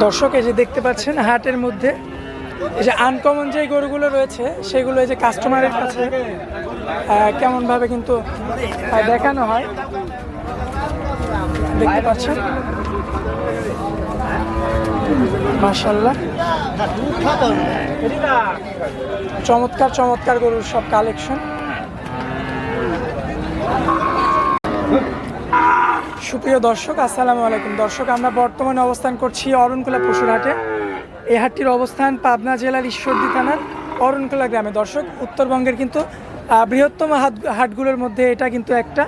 দর্শক এই যে দেখতে পাচ্ছেন, হাটের মধ্যে এই যে আনকমন যে গরুগুলো রয়েছে, সেগুলো এই যে কাস্টমারের কাছে কেমনভাবে কিন্তু দেখানো হয়। দেখতে পাচ্ছেন? মার্শাল্লাহ চমৎকার চমৎকার গরুর সব কালেকশন সুপ্রিয় দর্শক, আসসালামু আলাইকুম। দর্শক, আমরা বর্তমানে অবস্থান করছি অরণকুলা পশুরহাটে। এই হাটটির অবস্থান পাবনা জেলার ঈশ্বরদী থানার অরণকুলা গ্রামে। দর্শক, উত্তরবঙ্গের কিন্তু বৃহত্তম হাট হাটগুলোর মধ্যে এটা কিন্তু একটা।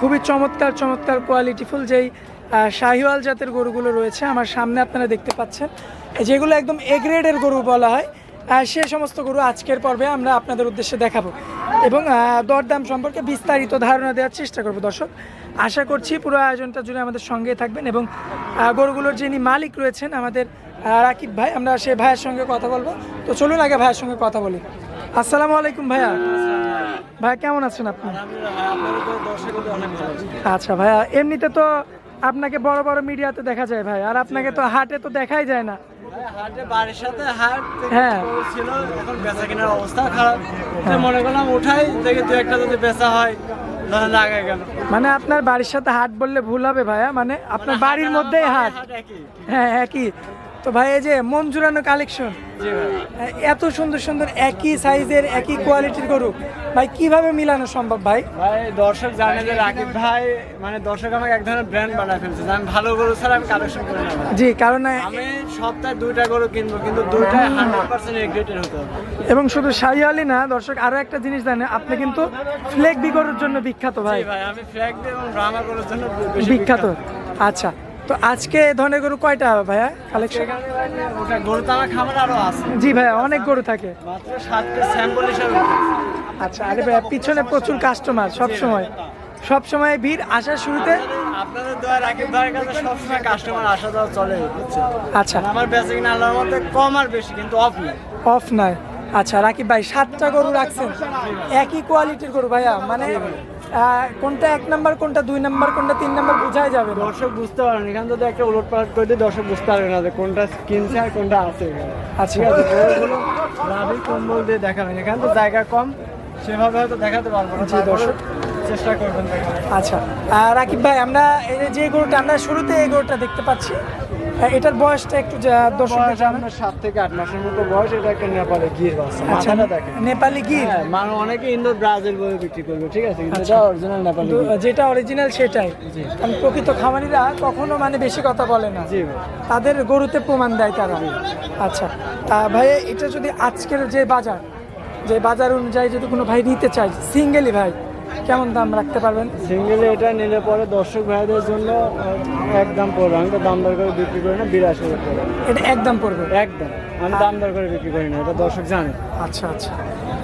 খুবই চমৎকার চমৎকার কোয়ালিটিফুল যেই শাহিওয়াল জাতের গরুগুলো রয়েছে। আমার সামনে আপনারা দেখতে পাচ্ছেন। যেগুলো একদম এ গ্রেডের গরু বলা হয় সে সমস্ত গরু আজকের পর্বে আমরা আপনাদের উদ্দেশ্যে দেখাবো। এবং দরদাম সম্পর্কে বিস্তারিত ধারণা দেওয়ার চেষ্টা করব। দর্শক আশা করছি পুরো আয়োজনটা জুড়ে আমাদের সঙ্গে থাকবেন এবং গরুগুলোর যিনি মালিক রয়েছেন আমাদের রাকিব ভাই আমরা সেই ভাইয়ের সঙ্গে কথা বলব। তো চলুন আগে ভাইয়ের সঙ্গে কথা বলি। আসসালামু আলাইকুম ভাইয়া। ভাইয়া কেমন আছেন আপনি? আচ্ছা ভাইয়া এমনিতে তো আপনাকে বড় বড় মিডিয়াতে দেখা যায় ভাই আর আপনাকে তো হাটে তো দেখাই যায় না। হাটে বাড়ির সাথে হাট হ্যাঁ। ছিল এখন বেচা কেনার অবস্থা খারাপ। মনে করলাম উঠাই দেখে দু একটা যদি বেচা হয় মানে আপনার বাড়ির সাথে হাট বললে ভুল হবে ভাইয়া মানে আপনার বাড়ির মধ্যেই হাট। হ্যাঁ একই। তো ভাই এই যে মন জুড়ানো কালেকশন এত সুন্দর সুন্দর একই সাইজের একই কোয়ালিটির গরু ভাই কীভাবে মিলানো সম্ভব ভাই? ভাই দর্শক জানে যে রাকিব ভাই মানে দর্শক আমাকে এক ধরনের ব্র্যান্ড বানায় ফেলছে আমি ভালো গরু ছাড়া আমি কালেকশন করি না জি কারণ আমি সপ্তাহে দুইটা গরু কিনবো কিন্তু দুইটা হান্ড্রেড পার্সেন্ট এগ্রেটেড হতে হবে। এবং শুধু শাহিওয়ালি না দর্শক আরও একটা জিনিস জানে আপনি কিন্তু ফ্লেক বি গরুর জন্য বিখ্যাত ভাই। জি ভাই আমি ফ্ল্যাগ দিয়ে এবং ড্রামা গরুর জন্য বিখ্যাত। আচ্ছা তো আজকে এ ধরনের গরু কয়টা ভাইয়া কালেকশন গরু তো আমার খামার আরও আছে। জি ভাইয়া অনেক গরু থাকে। মাত্র সাতটা স্যাম্পল হিসাবে। আচ্ছা আরে ভাইয়া পিছনে প্রচুর কাস্টমার সব সময় সব সময় ভিড় আসার শুরুতে? আপনাদের দোয়া রাকিব ভাইয়ের কাছে সবসময় কাস্টমার আসা যাওয়া চলে বুঝছেন? আচ্ছা। আমার বেঁচে কিনা আল্লাহর মধ্যে কম আর বেশি কিন্তু অফ নেই। অফ নয় আচ্ছা রাকিব ভাই সাতটা গরু রাখছেন। একই কোয়ালিটির গরু ভাইয়া মানে কোনটা এক নাম্বার কোনটা দুই নাম্বার কোনটা তিন নাম্বার বোঝাই যাবে দর্শক বুঝতে পারেন এখানে যদি একটা উলট পালট করে দিই দর্শক বুঝতে পারবে না যে কোনটা কিনছে আর কোনটা আছে আচ্ছা। ঠিক আছে গরুগুলো লাভি কম্বল দিয়ে দেখাবেন। এখানে তো জায়গা কম সেভাবে হয়তো দেখাতে পারব না দর্শক। চেষ্টা করবেন। আচ্ছা। রাকিব ভাই আমরা এই যে- গরুটা আমরা শুরুতে এই গরুটা দেখতে পাচ্ছি। এটার বয়সটা একটু দর্শকদের বয়স জানান। আপনার সাত থেকে আট মাসের মতো বয়স এটা একটা নেপালে গির বাচ্চা। আচ্ছা মাথাটা দেখেন। নেপালি গির? মানে অনেকে ইন্দো ব্রাজিল বলে বিক্রি করবে ঠিক আছে? কিন্তু আচ্ছা। এটা অরিজিনাল নেপালি যেটা অরিজিনাল সেটাই। কারণ প্রকৃত খামারিরা কখনো মানে বেশি কথা বলে না। জি। তাদের গরুতে প্রমাণ দেয় তারা। আচ্ছা তা ভাই এটা যদি আজকের যে বাজার যে বাজার অনুযায়ী যদি কোনো ভাই নিতে চায় সিঙ্গেলি ভাই কেমন দাম রাখতে পারবেন? সিঙ্গেলে এটা নিলে পরে দর্শক ভাইদের জন্য একদম পড়বে। আমি তো দাম দর করে বিক্রি করি না বিরাশি টাকা এটা একদম পড়বে? একদম। আমি দাম দর করে বিক্রি করি না এটা দর্শক জানে। আচ্ছা আচ্ছা।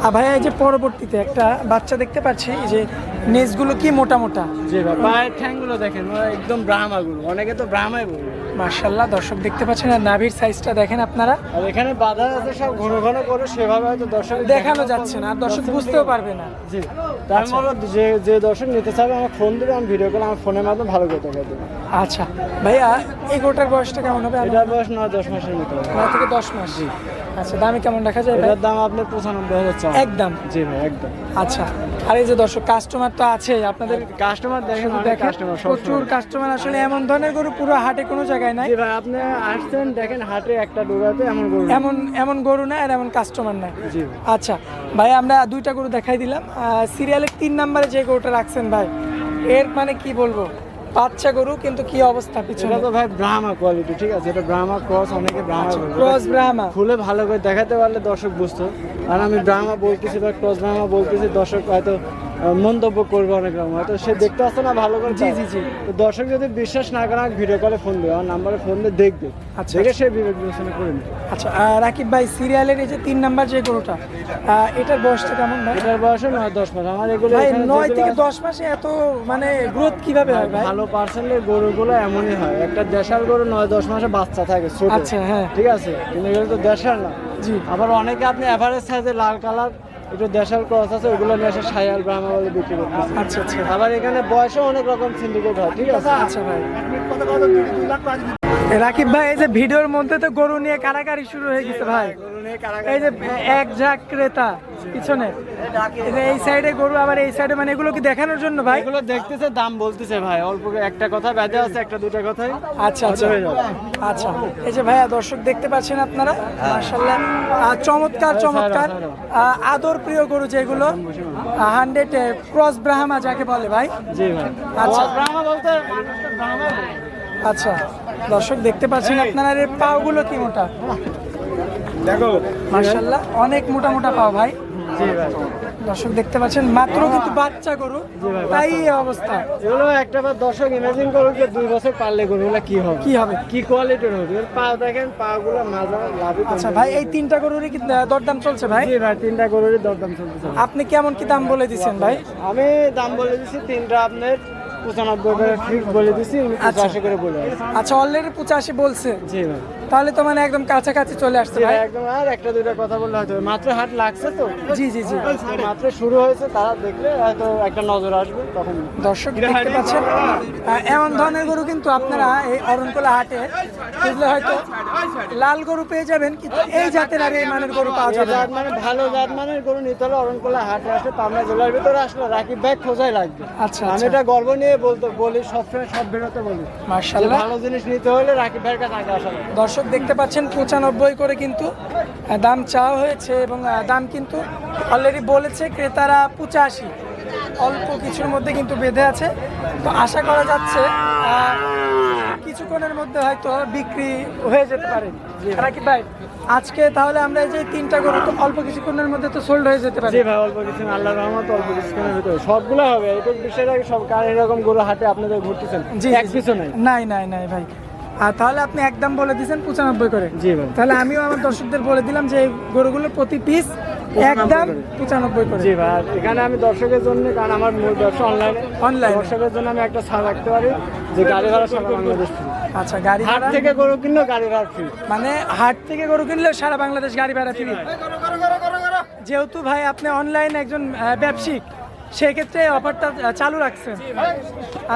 আর ভাইয়া এই যে পরবর্তীতে একটা বাচ্চা দেখতে পাচ্ছি এই যে নেজগুলো কি মোটা মোটা? জি ভাই পায়ের ঠ্যাংগুলো দেখেন ওরা একদম ব্রাহ্মাগুলো। অনেকে তো ব্রাহ্মাই বলবে মার্শাল্লাহ দর্শক দেখতে পাচ্ছেন আর নাভির সাইজটা দেখেন আপনারা। আর এখানে বাধা আছে সব ঘন ঘন করে সেভাবে হয়তো দর্শক দেখানো যাচ্ছে না আর দর্শক বুঝতেও পারবে না। জি তাই আমি বলব যে যে দর্শক নিতে চাবে আমার ফোন দেবে আমি ভিডিও করে আমার ফোনের মাধ্যমে ভালো করে দেখাই আচ্ছা ভাইয়া এই গোটার বয়সটা কেমন হবে? এটার বয়স নয় দশ মাসের মতো। নয় থেকে দশ মাস। জি। আচ্ছা দামে কেমন রাখা যায় এটার দাম আপনার পঁচানব্বই হাজার একদম। জি ভাই একদম। আচ্ছা আর এই যে দর্শক কাস্টমার তো আছে আপনাদের কাস্টমার দেখেন প্রচুর কাস্টমার আসলে এমন ধরনের গরু পুরো হাটে কোনো জায়গায় নাই। ভাই আপনি আসছেন দেখেন হাটে একটা ডোরাতে এমন গরু এমন এমন গরু না আর এমন কাস্টমার নাই। জি আচ্ছা ভাই আমরা দুইটা গরু দেখাই দিলাম। সিরিয়ালের তিন নাম্বারে যে গরুটা রাখছেন ভাই এর মানে কি বলব? বাচ্চা গরু কিন্তু কি অবস্থা পিছনে? এটা তো ভাই ব্রাহ্মা কোয়ালিটি ঠিক আছে? এটা ব্রাহ্মা ক্রস অনেকে ব্রাহ্মা বলে। ক্রস ব্রাহ্মা খুলে ভালো করে দেখাতে পারলে দর্শক বুঝতো। আর আমি ব্রাহ্মা বলতেছি বা ক্রস ব্রাহ্মা বলতেছি দর্শক হয়তো মন্তব্য করবে অনেক রকম। হয়তো সে দেখতে আসতো না ভালো করে জি, জি, জি। তো দর্শক যদি বিশ্বাস না করে ভিডিও কলে ফোন দেবে। আমার নাম্বারে ফোন দিয়ে দেখবে। আচ্ছা, দেখে সে বিবেক বিবেচনা করে নেবে। আচ্ছা রাকিব ভাই সিরিয়ালের এই যে তিন নাম্বার যে গরুটা এটার বয়সটা কেমন ভাই? এটার বয়সে নয় দশ মাস। আমার এগুলো ভাই নয় থেকে দশ মাসে এত মানে গ্রোথ কীভাবে হয় ভাই? ভালো পার্সেন্টের গরুগুলো এমনই হয়। একটা দেশাল গরু নয় দশ মাসে বাচ্চা থাকে ছোট। আচ্ছা হ্যাঁ। ঠিক আছে? কিন্তু এগুলো তো দেশাল না। জি। আবার অনেকে আপনি এভারেজ সাইজে লাল কালার একটু দেশাল ক্রস আছে ওগুলো নিয়ে এসে সায়াল ব্রাহ্মা বলে বিক্রি করতেছে। আচ্ছা আচ্ছা। আবার এখানে বয়সে অনেক রকম সিন্ডিকেট হয় ঠিক আছে? আচ্ছা ভাই। রাকিব ভাই এই যে ভিডিওর মধ্যে তো গরু নিয়ে কারাকারি শুরু হয়ে গেছে ভাই। কারাকারি এই যে এক ঝাঁক ক্রেতা। পিছনে। এই সাইডে গরু আবার এই সাইডে মানে এগুলো কি দেখানোর জন্য ভাই? এগুলো দেখতেছে দাম বলতেছে ভাই। অল্প একটা কথা বেঁধে আছে একটা দুটা কথাই। আচ্ছা আচ্ছা। হয়ে। আচ্ছা। এই যে ভাইয়া দর্শক দেখতে পাচ্ছেন আপনারা? মার্শাল্লাহ চমৎকার চমৎকার। আদর প্রিয় গরু যেগুলো হান্ড্রেড ক্রস ব্রাহ্মা যাকে বলে ভাই। জি ভাই। আচ্ছা। ব্রাহ্মা বলতে। আচ্ছা। দর্শক দেখতে পাচ্ছেন আপনারা এর পাগুলো কি মোটা? দেখো। মার্শাল্লাহ অনেক মোটা মোটা পাও ভাই। দর্শক দেখতে পাচ্ছেন মাত্র কিন্তু বাচ্চা গরু। তাই অবস্থা। এগুলো একটা বার দর্শক ইমাজিন করুক যে দুই বছর পারলে গরুগুলো কি হবে? কি হবে? কি কোয়ালিটির হবে? পা দেখেন পা গুলো মাজা লাভি আচ্ছা ভাই এই তিনটা গরুরই কি দরদাম চলছে ভাই? জি ভাই তিনটা গরুরই দরদাম চলছে। আপনি কেমন কি দাম বলে দিচ্ছেন ভাই? আমি দাম বলে দিছি তিনটা আপনার পঁচানব্বই করে ঠিক বলে দিছি উনি আচ্ছা। পঁচাশি করে বলে আচ্ছা অলরেডি পঁচাশি বলছে। জি ভাই। তাহলে তো মানে একদম কাছাকাছি চলে আসছে ভাই। ভাই, একদম আর একটা দুইটা কথা বললে হয়তো মাত্র হাট লাগছে তো? জি জি জি। মাত্র শুরু হয়েছে তারা দেখলে হয়তো একটা নজর আসবে তখন। দর্শক দেখতে পাচ্ছেন এমন ধরনের গরু কিন্তু আপনারা এই অরণকোলা হাটে হয়তো লাল গরু পেয়ে যাবেন কিন্তু এই জাতের আর এই মানের গরু পাওয়া যাবে জাত মানে ভালো জাত মানের গরু নিতে হলে অরণকোলা হাটে আসে পাবনা জেলার ভিতরে আসলে রাকিব ব্যাগ খোঁজাই লাগবে। আচ্ছা আমি আচ্ছা। এটা গর্ব নিয়ে বলতে বলি সবসময় সব বেরোতে বলি। মার্শাল্লাহ ভালো জিনিস নিতে হলে রাকিব ভাইয়ের কাছে আগে আসা দর্শক দেখতে পাচ্ছেন পঁচানব্বই করে কিন্তু দাম চাওয়া হয়েছে এবং দাম কিন্তু অলরেডি বলেছে ক্রেতারা পঁচাশি। অল্প কিছুর মধ্যে কিন্তু বেঁধে আছে। তো আশা করা যাচ্ছে কিছুক্ষণের মধ্যে হয়তো বিক্রি হয়ে যেতে পারে। কি ভাই আজকে তাহলে আমরা এই যে তিনটা গরু তো অল্প কিছুক্ষণের মধ্যে তো সোল্ড হয়ে যেতে পারে। জি ভাই অল্প কিছু আল্লাহ রহমত অল্প কিছুক্ষণের ভিতরে। সবগুলো হবে এটা বিষয় আগে সব কার এরকম গরু হাটে আপনাদের ঘুরতেছেন? জি এক কিছু নাই নাই নাই নাই ভাই। আর তাহলে আপনি একদম বলে দিয়েছেন পঁচানব্বই করে। জি ভাই। তাহলে আমিও আমার দর্শকদের বলে দিলাম যে এই গরুগুলো প্রতি পিস একদম। পঁচানব্বই করে। জি ভাই এখানে আমি দর্শকের জন্য কারণ আমার মূল ব্যবসা অনলাইনে এ। দর্শকের জন্য আমি একটা ছাড় রাখতে পারি যে গাড়ি ভাড়া সারা বাংলাদেশ ফ্রি আচ্ছা গাড়ি হাট ভাড়া? থেকে গরু কিনলো গাড়ি ভাড়া ফ্রি মানে হাট থেকে গরু কিনলে সারা বাংলাদেশ গাড়ি ভাড়া ফ্রি যেহেতু ভাই আপনি অনলাইন একজন ব্যবসায়িক সেক্ষেত্রে অফারটা চালু রাখছেন।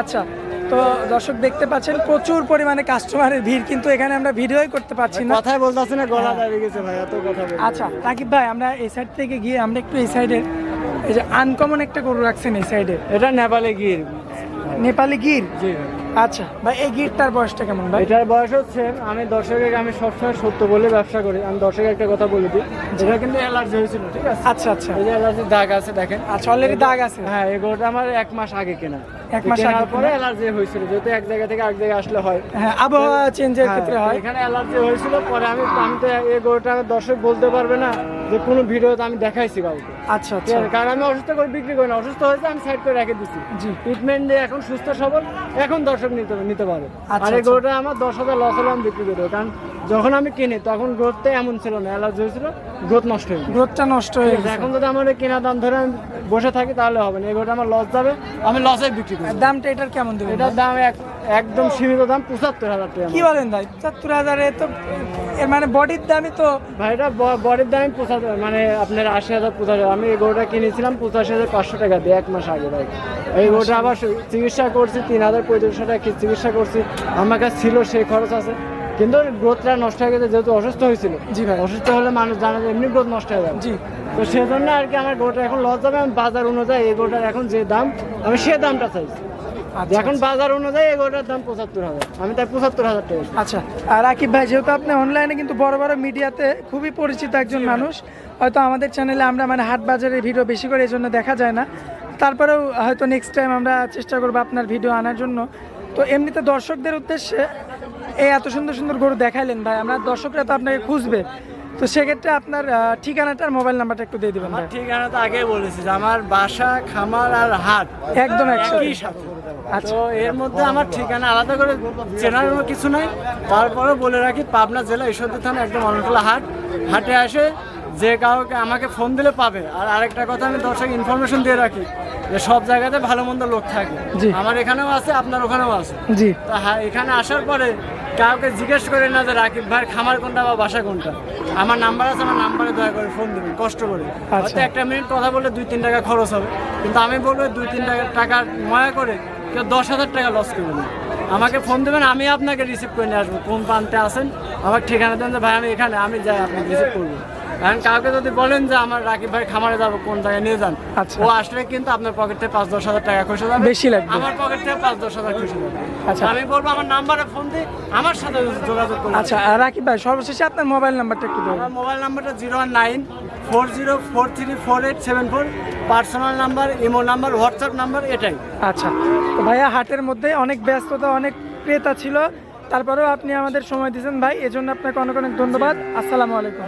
আচ্ছা তো দর্শক দেখতে পাচ্ছেন প্রচুর পরিমাণে কাস্টমারের ভিড় কিন্তু এখানে আমরা ভিডিওই করতে পারছি না। কথাই বলতেছে না গলা দাঁড়িয়ে গেছে ভাই এত কথা বলে আচ্ছা রাকিব ভাই আমরা এই সাইড থেকে গিয়ে আমরা একটু এই সাইডে এই যে আনকমন একটা গরু রাখছেন এই সাইডে এটা নেপালে গির। নেপালি গির? জি। আচ্ছা ভাই এই গিরটার বয়সটা কেমন ভাই? এটার বয়স হচ্ছে আমি দর্শকের আমি সবসময় সত্য বলে ব্যবসা করি আমি দর্শকের একটা কথা বলে দিই। এটা কিন্তু অ্যালার্জি হয়েছিল ঠিক আছে? আচ্ছা আচ্ছা। এই যে অ্যালার্জির দাগ আছে দেখেন। আচ্ছা অলরেডি দাগ আছে। হ্যাঁ এই গরুটা আমার এক মাস আগে কেনা। এক মাস আগে পরে অ্যালার্জি হয়েছিল যেহেতু এক জায়গা থেকে এক জায়গায় আসলে হয়। হ্যাঁ আবহাওয়া চেঞ্জের হ্যাঁ, ক্ষেত্রে হয় এখানে অ্যালার্জি হয়েছিল পরে আমি আমি তো এই গরুটা দর্শক বলতে পারবে না যে কোনো ভিডিওতে আমি দেখাইছি কাউকে। আচ্ছা আচ্ছা। কারণ আমি অসুস্থ করে বিক্রি করি না অসুস্থ হয়েছে আমি সাইড করে রেখে দিচ্ছি জি। ট্রিটমেন্ট দিয়ে এখন সুস্থ সবল এখন দর্শক নিতে নিতে পারে। আচ্ছা, আর এই আচ্ছা। গরুটা আমার দশ হাজার লস হলে আমি বিক্রি করে দেবো কারণ যখন আমি কিনি তখন গ্রোথটা এমন ছিল না অ্যালার্জি হয়েছিল গ্রোথ নষ্ট হয়ে গ্রোথটা নষ্ট হয়ে গেছে। এখন যদি আমার কেনা দাম ধরে আমি বসে থাকি তাহলে হবে না। এই গরুটা আমার লস যাবে আমি লসে বিক্রি করি দামটা এটার কেমন দেবেন? এটার দাম এক- একদম সীমিত দাম পঁচাত্তর হাজার টাকা। কি বলেন ভাই? পঁচাত্তর হাজারে তো এর মানে বডির দামই তো ভাই এটা বডির দাম পঁচাত্তর মানে আপনার আশি হাজার পঁচাশি আমি এই গরুটা কিনেছিলাম পঁচাশি হাজার পাঁচশো টাকা দিয়ে এক মাস আগে ভাই। এই গরুটা আবার চিকিৎসা করছি তিন হাজার পঁয়ত্রিশশো টাকা চিকিৎসা করছি। আমার কাছে ছিল সেই খরচ আছে। কিন্তু গ্রোথটা নষ্ট হয়ে গেছে যেহেতু অসুস্থ হয়েছিল। জি ভাই। অসুস্থ হলে মানুষ জানে যে এমনি গ্রোথ নষ্ট হয়ে যাবে। জি। তো সেজন্য আর কি আমার গোটা এখন লস যাবে আমি বাজার অনুযায়ী এই গোটার এখন যে দাম আমি সে দামটা চাইছি। আচ্ছা এখন বাজার অনুযায়ী এই গরুটার দাম পঁচাত্তর হাজার আমি তাই পঁচাত্তর হাজার টাকা আচ্ছা আর রাকিব ভাই যেহেতু আপনি অনলাইনে কিন্তু বড় বড় মিডিয়াতে খুবই পরিচিত একজন মানুষ হয়তো আমাদের চ্যানেলে আমরা মানে হাট বাজারের ভিডিও বেশি করে এই জন্য দেখা যায় না। তারপরেও হয়তো নেক্সট টাইম আমরা চেষ্টা করব আপনার ভিডিও আনার জন্য। তো এমনিতে দর্শকদের উদ্দেশ্যে এই এত সুন্দর সুন্দর গরু দেখাইলেন ভাই আমরা দর্শকরা তো আপনাকে খুঁজবে। তো সেক্ষেত্রে আপনার ঠিকানাটা আর মোবাইল নাম্বারটা একটু দিয়ে দিবেন ঠিকানা তো আগেই বলেছি যে আমার বাসা খামার আর হাট। একদম একই সাথে। আচ্ছা। এর মধ্যে আমার ঠিকানা আলাদা করে চেনার কোনো কিছু নাই। তারপরে বলে রাখি পাবনা জেলা ঈশ্বরদী থানা একদম অনেকগুলো হাট। হাটে আসে যে কাউকে আমাকে ফোন দিলে পাবে। আর আরেকটা কথা আমি দর্শক ইনফরমেশন দিয়ে রাখি যে সব জায়গাতে ভালো মন্দ লোক থাকে। আমার এখানেও আছে আপনার ওখানেও আছে। জি। তা হ্যাঁ এখানে আসার পরে কাউকে জিজ্ঞেস করে না যে রাকিব ভাই খামার কোনটা বা বাসা কোনটা। আমার নাম্বার আছে আমার নাম্বারে দয়া করে ফোন দেবেন কষ্ট করে। হয়তো একটা মিনিট কথা বললে দুই তিন টাকা খরচ হবে। কিন্তু আমি বলব দুই তিন টাকা টাকা ময়া করে কেউ দশ হাজার টাকা লস করবে না। আমাকে ফোন দেবেন আমি আপনাকে রিসিভ করে নিয়ে আসব। কোন প্রান্তে আসেন আমার ঠিকানা দেন যে ভাই আমি এখানে আমি যাই আপনাকে রিসিভ করব। কারণ কাউকে যদি বলেন যে আমার রাকিব ভাই খামারে যাব কোন জায়গায় নিয়ে যান আচ্ছা। ও আসলে কিন্তু আপনার পকেট থেকে পাঁচ দশ হাজার টাকা খুশি যাবে। বেশি লাগবে। আমার পকেট থেকে পাঁচ দশ হাজার খুশি যাবে। আচ্ছা। আমি বলব আমার নাম্বারে ফোন দিয়ে আমার সাথে যোগাযোগ করুন। আচ্ছা রাকিব ভাই সর্বশেষে আপনার মোবাইল নাম্বারটা একটু দেবেন আমার মোবাইল নাম্বারটা zero one nine four zero four three four eight seven four personal number imo number WhatsApp number এটাই। আচ্ছা তো ভাইয়া হাটের মধ্যে অনেক ব্যস্ততা অনেক ক্রেতা ছিল। তারপরেও আপনি আমাদের সময় দিয়েছেন ভাই এজন্য আপনাকে অনেক অনেক ধন্যবাদ। আসসালামু আলাইকুম।